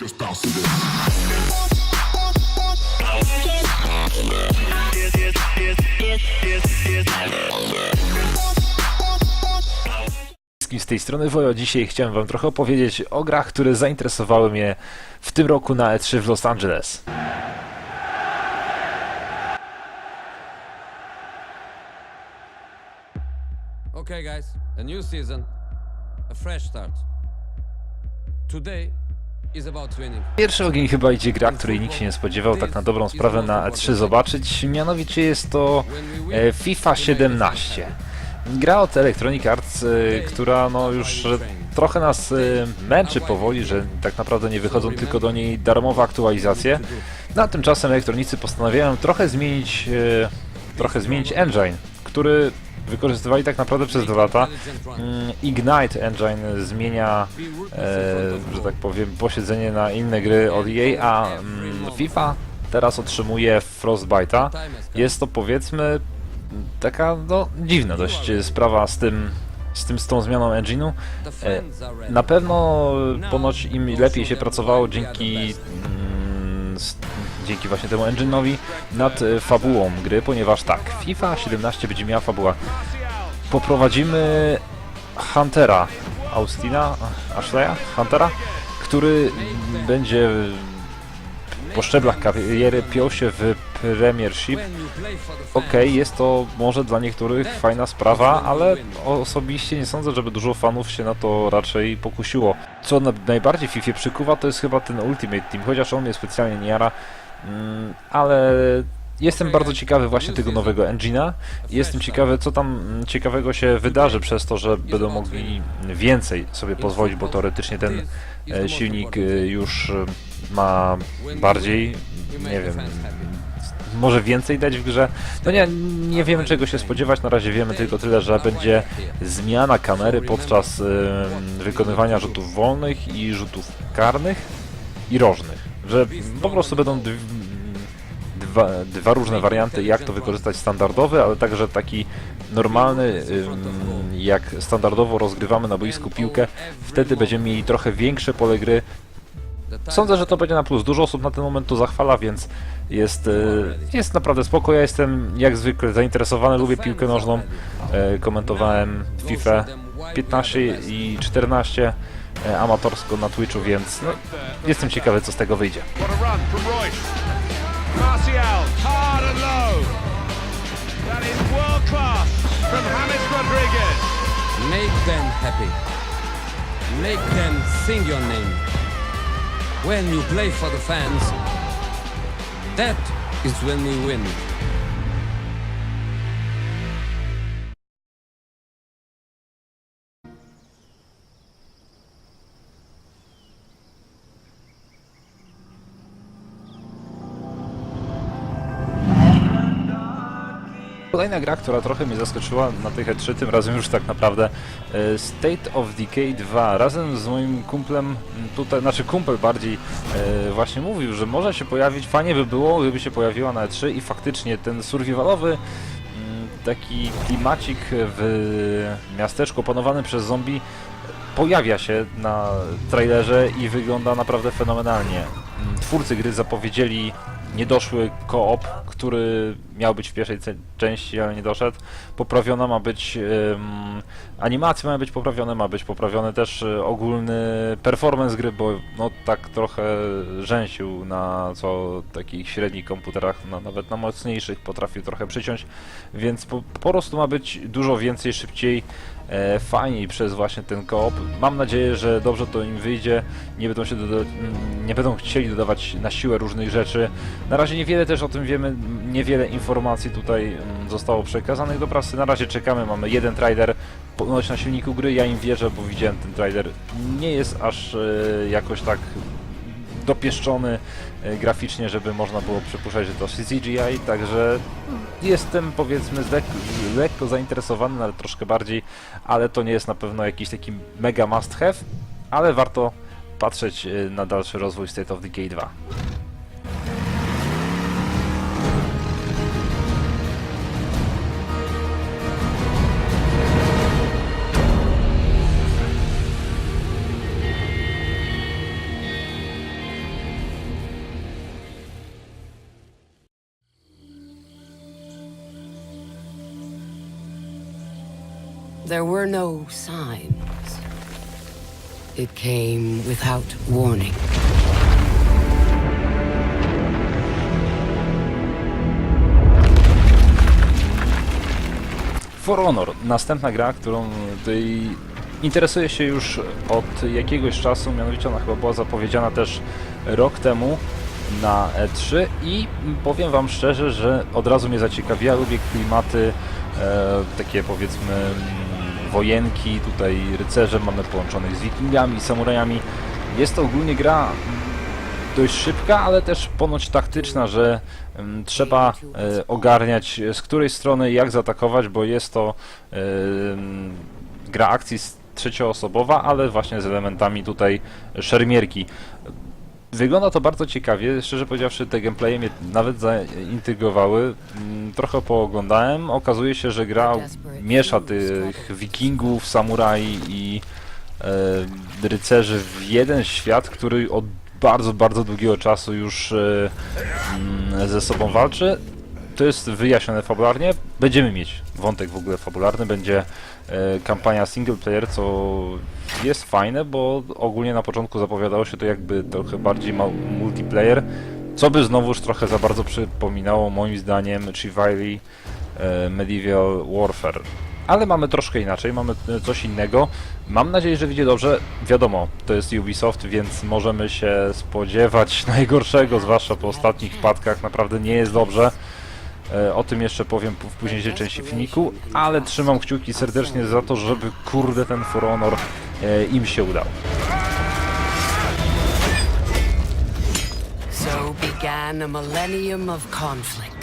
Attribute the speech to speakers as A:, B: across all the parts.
A: Just bounce
B: z tej strony Wojo. Dzisiaj chciałem wam trochę opowiedzieć o grach, które zainteresowały mnie w tym roku na E3 w Los Angeles.
C: Okay, guys, a new season, a fresh start. Today.
B: Pierwszy ogień chyba idzie gra, której nikt się nie spodziewał tak na dobrą sprawę na E3 zobaczyć, mianowicie jest to e, FIFA 17. Gra od Electronic Arts, e, która no już trochę nas e, męczy powoli, że tak naprawdę nie wychodzą tylko do niej darmowe aktualizacje. No a tymczasem elektronicy postanawiają trochę zmienić, trochę zmienić engine, który wykorzystywali tak naprawdę przez dwa lata. Mm, Ignite Engine zmienia, e, że tak powiem, posiedzenie na inne gry od EA, a mm, FIFA teraz otrzymuje Frostbite'a. Jest to powiedzmy taka no, dziwna dość sprawa z tym, z tym z tą zmianą engine'u. E. Na pewno ponoć im lepiej się pracowało dzięki mm, dzięki właśnie temu engine'owi nad e, fabułą gry, ponieważ tak, FIFA 17 będzie miała fabuła. Poprowadzimy Huntera, Austina, Ashleya, Huntera, który będzie po szczeblach kariery piął się w Premiership Okej, jest to może dla niektórych fajna sprawa, ale osobiście nie sądzę, żeby dużo fanów się na to raczej pokusiło. Co na, najbardziej w FIFA przykuwa, to jest chyba ten Ultimate Team, chociaż on mnie specjalnie nie jara, ale jestem bardzo ciekawy właśnie tego nowego engine'a. Jestem ciekawy, co tam mm, ciekawego się wydarzy przez to, że będą mogli więcej sobie pozwolić, bo teoretycznie ten e, silnik e, już e, ma bardziej, nie wiem, może więcej dać w grze. No nie, nie wiemy czego się spodziewać, na razie wiemy tylko tyle, że będzie zmiana kamery podczas wykonywania rzutów wolnych i rzutów karnych i rożnych. Że po prostu będą dwa, dwa różne warianty, jak to wykorzystać standardowy, ale także taki normalny, jak standardowo rozgrywamy na boisku piłkę, wtedy będziemy mieli trochę większe pole gry, Sądzę, że to będzie na plus. Dużo osób na ten moment to zachwala, więc jest, e, jest naprawdę spoko. Ja jestem jak zwykle zainteresowany, lubię piłkę nożną. E, Komentowałem FIFA 15 i 14 e, amatorsko na Twitchu, więc no, jestem ciekawy, co z tego wyjdzie.
D: Martial, hard and low. That is world class from James Rodriguez.
C: Make them happy. Make them sing your name. When you play for the fans, that is when we win.
B: Kolejna gra, która trochę mnie zaskoczyła na tych E3, tym razem już tak naprawdę e, State of Decay 2. Razem z moim kumplem, tutaj, znaczy kumpel bardziej e, właśnie mówił, że może się pojawić, fajnie by było, gdyby się pojawiła na E3 i faktycznie ten survivalowy taki klimacik w miasteczku opanowanym przez zombie pojawia się na trailerze i wygląda naprawdę fenomenalnie. Twórcy gry zapowiedzieli niedoszły koop, który miał być w pierwszej części, ale nie doszedł. Poprawiona ma być em, animacje, mają być poprawione, ma być poprawiony też e, ogólny performance gry, bo no tak trochę rzęsił na co takich średnich komputerach, na, nawet na mocniejszych potrafił trochę przyciąć, więc po, po prostu ma być dużo więcej, szybciej, fajniej przez właśnie ten koop. Mam nadzieję, że dobrze to im wyjdzie, nie będą się mm, nie będą chcieli dodawać na siłę różnych rzeczy. Na razie niewiele też o tym wiemy, niewiele informacji tutaj mm, zostało przekazanych do prasy. Na razie czekamy, mamy jeden trailer ponoć na silniku gry, ja im wierzę, bo widziałem ten trailer. Nie jest aż e, jakoś tak dopieszczony e, graficznie, żeby można było przypuszczać, że to CGI, także jestem powiedzmy lek lekko zainteresowany, nawet troszkę bardziej, ale to nie jest na pewno jakiś taki mega must have, ale warto patrzeć e, na dalszy rozwój State of Decay 2.
E: There were no signs. It came without warning.
B: For Honor, następna gra, którą interesuję się już od jakiegoś czasu, mianowicie ona chyba była zapowiedziana też rok temu na E3 i powiem wam szczerze, że od razu mnie zaciekawiła, lubię klimaty e, takie powiedzmy wojenki, tutaj rycerze mamy połączonych z wikingami, samurajami. Jest to ogólnie gra dość szybka, ale też ponoć taktyczna, że mm, trzeba e, ogarniać z której strony jak zaatakować, bo jest to e, mm, gra akcji trzecioosobowa, ale właśnie z elementami tutaj szermierki. Wygląda to bardzo ciekawie, szczerze powiedziawszy te gameplaye mnie nawet zaintrygowały. Mm, Trochę pooglądałem, okazuje się, że gra miesza tych wikingów, samuraj i e, rycerzy w jeden świat, który od bardzo, bardzo długiego czasu już e, mm, ze sobą walczy. To jest wyjaśnione fabularnie. Będziemy mieć wątek w ogóle fabularny, będzie e, kampania single player, co jest fajne, bo ogólnie na początku zapowiadało się to jakby trochę bardziej multiplayer, co by znowuż trochę za bardzo przypominało moim zdaniem Chivalry Medieval Warfare. Ale mamy troszkę inaczej, mamy e, coś innego. Mam nadzieję, że wyjdzie dobrze. Wiadomo, to jest Ubisoft, więc możemy się spodziewać najgorszego, zwłaszcza po ostatnich wpadkach. Naprawdę nie jest dobrze. E, O tym jeszcze powiem w późniejszej części filmiku, ale trzymam kciuki serdecznie za to, żeby kurde ten For Honor e, im się udał.
E: So began a millennium of conflict.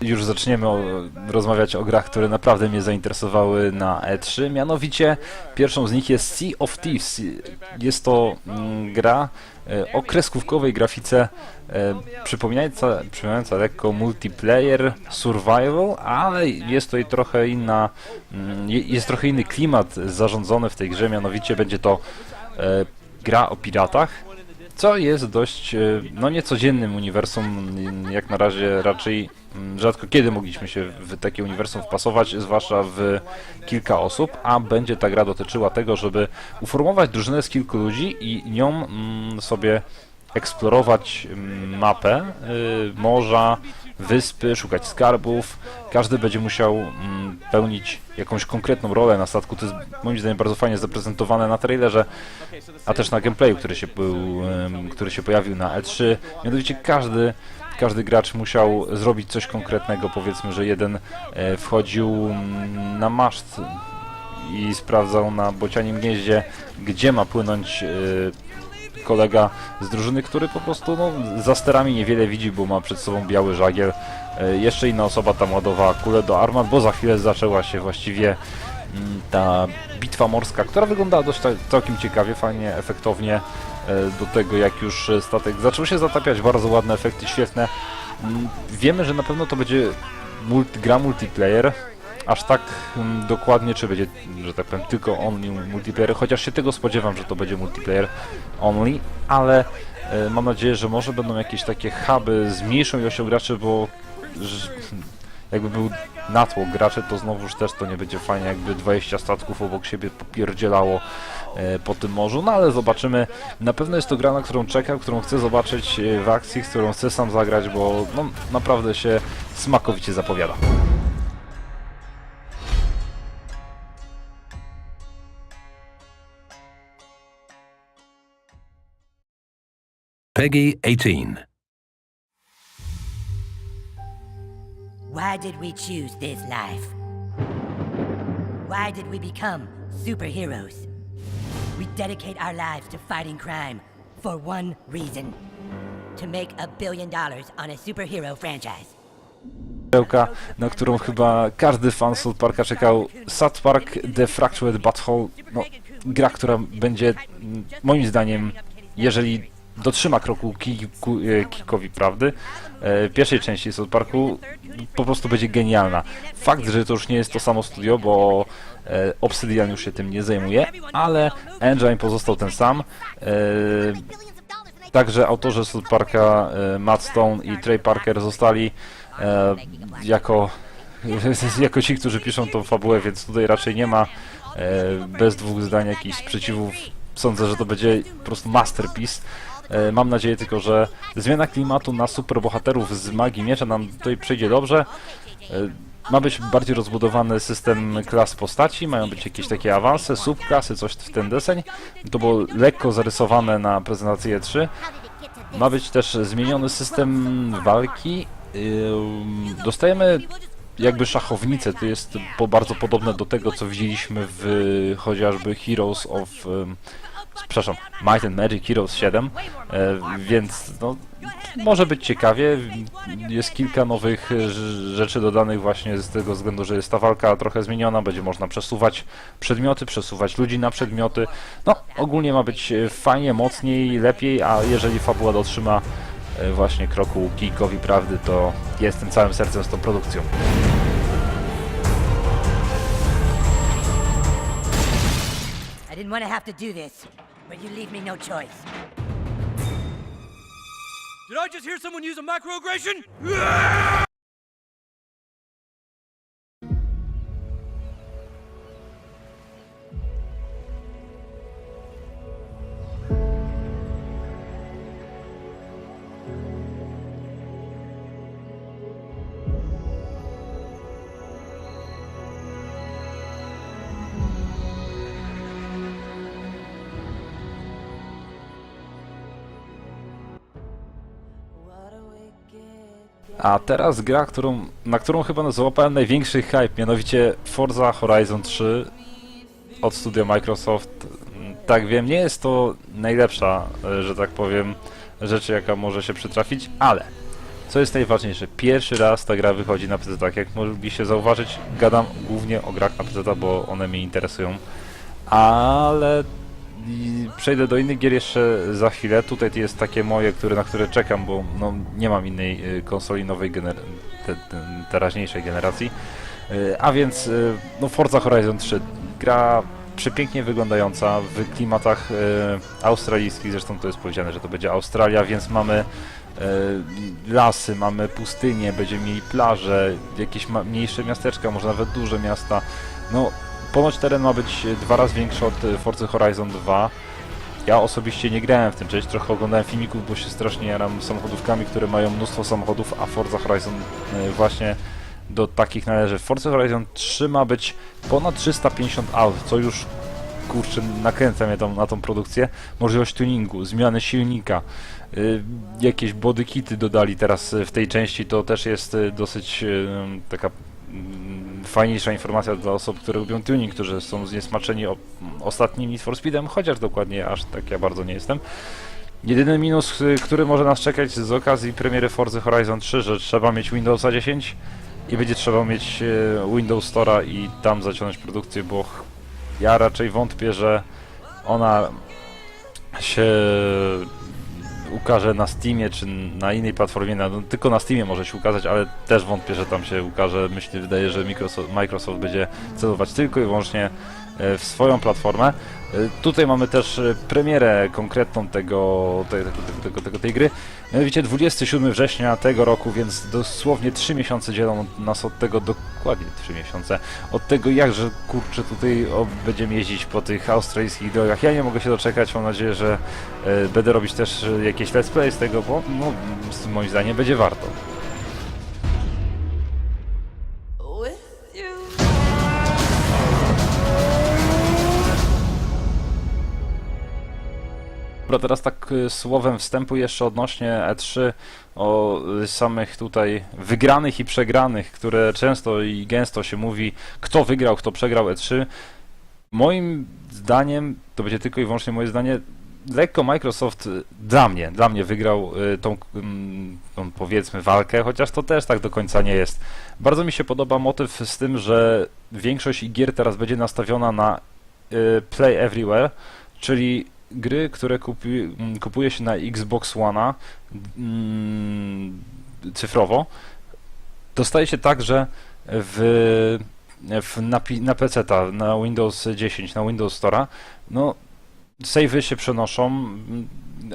B: Już zaczniemy o, rozmawiać o grach, które naprawdę mnie zainteresowały na E3. Mianowicie pierwszą z nich jest Sea of Thieves. Jest to mm, gra e, o kreskówkowej grafice, e, przypominająca, przypominająca lekko multiplayer, survival, ale jest tutaj trochę inna, mm, je- jest trochę inny klimat zarządzony w tej grze, mianowicie będzie to e, gra o piratach. Co jest dość, e, no niecodziennym uniwersum, jak na razie raczej rzadko kiedy mogliśmy się w takie uniwersum wpasować, zwłaszcza w kilka osób, a będzie ta gra dotyczyła tego, żeby uformować drużynę z kilku ludzi i nią sobie eksplorować mapę y, morza, wyspy, szukać skarbów. Każdy będzie musiał mm, pełnić jakąś konkretną rolę na statku. To jest moim zdaniem bardzo fajnie zaprezentowane na trailerze, a też na gameplayu, który się, był, em, który się pojawił na E3. Mianowicie każdy, każdy gracz musiał zrobić coś konkretnego. Powiedzmy, że jeden e, wchodził mm, na maszt i sprawdzał na bocianim gnieździe, gdzie ma płynąć e, kolega z drużyny, który po prostu no, za sterami niewiele widzi, bo ma przed sobą biały żagiel. E, Jeszcze inna osoba tam ładowała kulę do armat, bo za chwilę zaczęła się właściwie mm, ta bitwa morska, która wyglądała dość całkiem ciekawie, fajnie, efektownie. e, Do tego jak już statek zaczął się zatapiać, bardzo ładne efekty, świetne. Mm, Wiemy, że na pewno to będzie multi, gra multiplayer, aż tak mm, dokładnie, czy będzie, że tak powiem, tylko only multiplayer, chociaż się tego spodziewam, że to będzie multiplayer only, ale e, mam nadzieję, że może będą jakieś takie huby z mniejszą ilością graczy, bo że, jakby był natłok graczy, to znowuż też to nie będzie fajnie, jakby 20 statków obok siebie popierdzielało e, po tym morzu, no ale zobaczymy. Na pewno jest to gra, na którą czekam, którą chcę zobaczyć e, w akcji, z którą chcę sam zagrać, bo no, naprawdę się smakowicie zapowiada.
F: Peggy 18.
G: Why did we choose this life? Why did we become superheroes? We dedicate our lives to fighting crime for one reason to make a billion dollars on a superhero franchise.
B: na którą chyba każdy fan South Parka czekał. South Park The Fractured Butthole, no, gra, która będzie moim zdaniem, jeżeli dotrzyma kroku kiku, e, Kikowi Prawdy, e, pierwszej części South Parku, po prostu będzie genialna. Fakt, że to już nie jest to samo studio, bo e, Obsidian już się tym nie zajmuje, ale engine pozostał ten sam. Także autorzy South Parka, Matt Stone i Trey Parker zostali jako, jako ci, którzy piszą tą fabułę, więc tutaj raczej nie ma bez dwóch zdań jakichś sprzeciwów. Sądzę, że to będzie po prostu masterpiece. E, mam nadzieję tylko, że zmiana klimatu na superbohaterów z magii miecza nam tutaj przejdzie dobrze. E, ma być bardziej rozbudowany system klas postaci, mają być jakieś takie awanse, subklasy, coś w ten deseń. To było lekko zarysowane na prezentacji E3. Ma być też zmieniony system walki. Ym, Dostajemy jakby szachownicę, to jest bardzo podobne do tego, co widzieliśmy w chociażby Heroes of... Przepraszam, Might and Magic Heroes 7, e, więc no, może być ciekawie. Jest kilka nowych e, rz- rzeczy dodanych właśnie z tego względu, że jest ta walka trochę zmieniona, będzie można przesuwać przedmioty, przesuwać ludzi na przedmioty. No, ogólnie ma być e, fajnie, mocniej, lepiej, a jeżeli fabuła dotrzyma właśnie kroku kijkowi prawdy, to jestem całym sercem z tą produkcją.
G: I didn't want to have to do this, but you leave me no choice.
F: Did I just hear someone use a macroaggression?
B: A teraz gra, którą, na którą chyba złapałem największy hype, mianowicie Forza Horizon 3 od studia Microsoft. Tak wiem, nie jest to najlepsza, e, że tak powiem, rzecz jaka może się przytrafić, ale co jest najważniejsze, pierwszy raz ta gra wychodzi na PC, tak jak mogliście zauważyć, gadam głównie o grach na PC, bo one mnie interesują, ale i przejdę do innych gier jeszcze za chwilę. Tutaj jest takie moje, które, na które czekam, bo no, nie mam innej y, konsoli nowej gener te, te, teraźniejszej generacji. Y, a więc y, no Forza Horizon 3 gra przepięknie wyglądająca w klimatach australijskich, zresztą to jest powiedziane, że to będzie Australia, więc mamy lasy, mamy pustynię, będziemy mieli plaże, jakieś mniejsze miasteczka, może nawet duże miasta. No, ponoć teren ma być dwa razy większy od y, Forza Horizon 2. Ja osobiście nie grałem w tym część, trochę oglądałem filmików, bo się strasznie jaram samochodówkami, które mają mnóstwo samochodów, a Forza Horizon y, właśnie do takich należy. Forza Horizon 3 ma być ponad 350 aut, co już kurczę nakręca mnie tą, na tą produkcję. Możliwość tuningu, zmiany silnika, y, jakieś bodykity dodali teraz w tej części, to też jest dosyć taka fajniejsza informacja dla osób, które lubią tuning, którzy są zniesmaczeni ostatnim Need for Speedem, chociaż dokładnie aż tak ja bardzo nie jestem. Jedyny minus, y, który może nas czekać z okazji premiery Forza Horizon 3, że trzeba mieć Windowsa 10 i będzie trzeba mieć y, Windows Store'a i tam zaciągnąć produkcję, bo ja raczej wątpię, że ona się ukaże na Steamie czy na innej platformie, no, tylko na Steamie może się ukazać, ale też wątpię, że tam się ukaże. Myślę, wydaje, że Microsoft, Microsoft będzie celować tylko i wyłącznie w swoją platformę. E, Tutaj mamy też e, premierę konkretną tego, tego, tego, tego, tej gry. Mianowicie 27 września tego roku, więc dosłownie 3 miesiące dzielą nas od tego, dokładnie 3 miesiące, od tego jakże kurczę tutaj będziemy jeździć po tych australijskich drogach. Ja nie mogę się doczekać, mam nadzieję, że e, będę robić też e, jakieś let's play z tego, bo no, moim zdaniem będzie warto. Dobra, teraz tak y, słowem wstępu jeszcze odnośnie E3 o y, samych tutaj wygranych i przegranych, które często i gęsto się mówi, kto wygrał, kto przegrał E3. Moim zdaniem, to będzie tylko i wyłącznie moje zdanie, lekko Microsoft y, dla mnie, dla mnie wygrał tą, mm, tą powiedzmy walkę, chociaż to też tak do końca nie jest. Bardzo mi się podoba motyw z tym, że większość gier teraz będzie nastawiona na Play Everywhere, czyli gry, które kupi, mm, kupuje się na Xbox One'a mm, cyfrowo, dostaje się tak, że w, w na, na PC, na Windows 10, na Windows Store'a, no savey się przenoszą,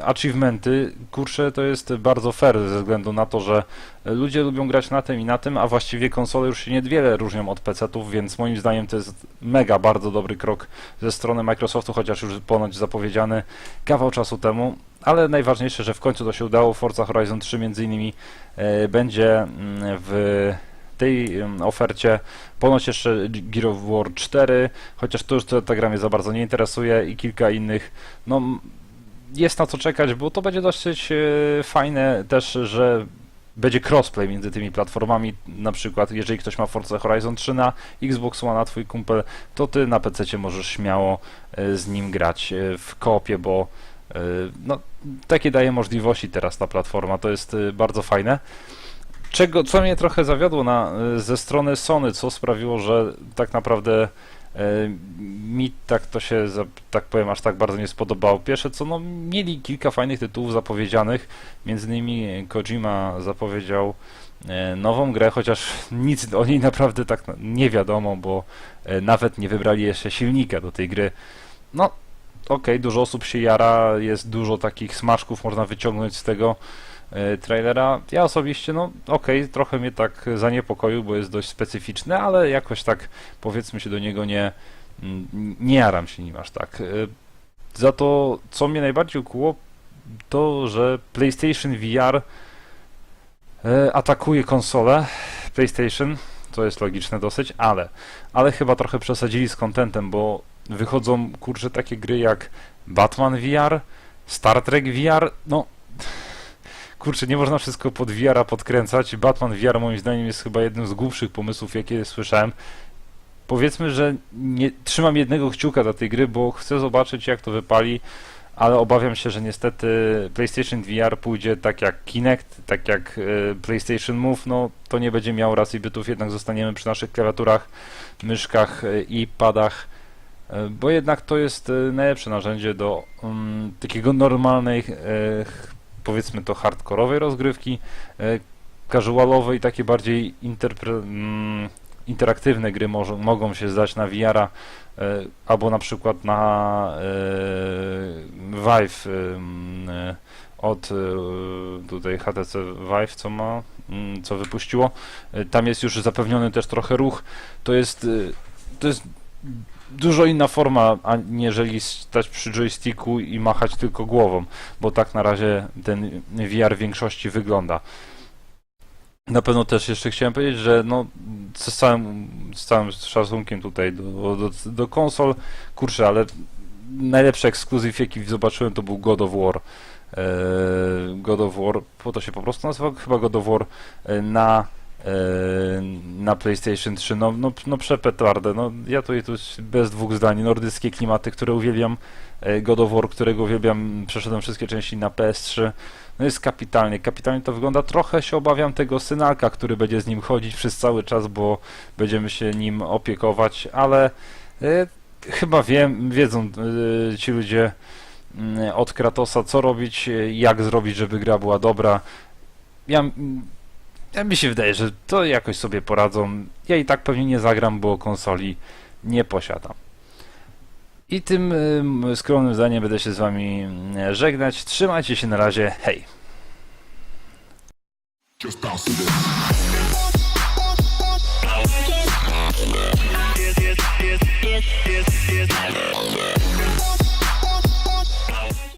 B: achievementy, kurczę, to jest bardzo fair ze względu na to, że ludzie lubią grać na tym i na tym, a właściwie konsole już się niewiele różnią od PC-ów, więc moim zdaniem to jest mega bardzo dobry krok ze strony Microsoftu, chociaż już ponoć zapowiedziany kawał czasu temu, ale najważniejsze, że w końcu to się udało. Forza Horizon 3 między innymi e, będzie mm, w tej em, ofercie. Ponoć jeszcze Gear of War 4, chociaż to już to, ta gra mnie za bardzo nie interesuje i kilka innych. No, jest na co czekać, bo to będzie dosyć e, fajne też, że będzie crossplay między tymi platformami. Na przykład, jeżeli ktoś ma Forza Horizon 3 na Xbox One, a twój kumpel, to ty na PC możesz śmiało e, z nim grać e, w kopie, bo no, takie daje możliwości teraz ta platforma. To jest bardzo fajne czego, co mnie trochę zawiodło na, ze strony Sony, co sprawiło, że tak naprawdę mi tak to się, tak powiem, aż tak bardzo nie spodobało. Pierwsze co, no mieli kilka fajnych tytułów zapowiedzianych, między innymi Kojima zapowiedział e, nową grę, chociaż nic o niej naprawdę tak nie wiadomo, bo e, nawet nie wybrali jeszcze silnika do tej gry. No, okej, dużo osób się jara, jest dużo takich smaczków, można wyciągnąć z tego trailera. Ja osobiście, no okej, trochę mnie tak zaniepokoił, bo jest dość specyficzny, ale jakoś tak powiedzmy się do niego nie, mm, nie jaram się nim aż tak. E, Za to, co mnie najbardziej ukuło, to, że PlayStation VR e, atakuje konsolę PlayStation, to jest logiczne dosyć, ale, ale chyba trochę przesadzili z contentem, bo wychodzą kurczę takie gry jak Batman VR, Star Trek VR, no kurczę, nie można wszystko pod VR podkręcać. Batman VR moim zdaniem jest chyba jednym z głupszych pomysłów, jakie słyszałem. Powiedzmy, że nie trzymam jednego kciuka dla tej gry, bo chcę zobaczyć jak to wypali, ale obawiam się, że niestety PlayStation VR pójdzie tak jak Kinect, tak jak e, PlayStation Move, no to nie będzie miał racji bytów, jednak zostaniemy przy naszych klawiaturach, myszkach e, i padach, e, bo jednak to jest najlepsze narzędzie do mm, takiego normalnej, powiedzmy to hardkorowej rozgrywki, e, casualowej, takie bardziej mm, interaktywne gry mogą się zdać na VR-a, e, albo na przykład na e, Vive m, e, od tutaj HTC Vive, co ma, mm, co wypuściło. Tam jest już zapewniony też trochę ruch. To jest, to jest dużo inna forma, aniżeli stać przy joysticku i machać tylko głową, bo tak na razie ten VR w większości wygląda. Na pewno też jeszcze chciałem powiedzieć, że no, z, całym, z całym szacunkiem tutaj do, do, do konsol, kurczę, ale najlepszy ekskluzyw jaki zobaczyłem to był God of War. Eee, God of War, bo to się po prostu nazywa chyba God of War e, na e, na PlayStation 3, no, no, no przepetardę, no ja tutaj tu bez dwóch zdań, nordyckie klimaty, które uwielbiam, e, God of War, którego uwielbiam, przeszedłem wszystkie części na PS3, no jest kapitalnie, kapitalnie to wygląda, trochę się obawiam tego synalka, który będzie z nim chodzić przez cały czas, bo będziemy się nim opiekować, ale e, chyba wiem, wiedzą ci ludzie mm, od Kratosa, co robić, jak zrobić, żeby gra była dobra. Ja, mm, ja mi się wydaje, że to jakoś sobie poradzą. Ja i tak pewnie nie zagram, bo konsoli nie posiadam. I tym ym, skromnym zdaniem będę się z wami mm, żegnać. Trzymajcie się na razie. Hej!
A: Just bounce this.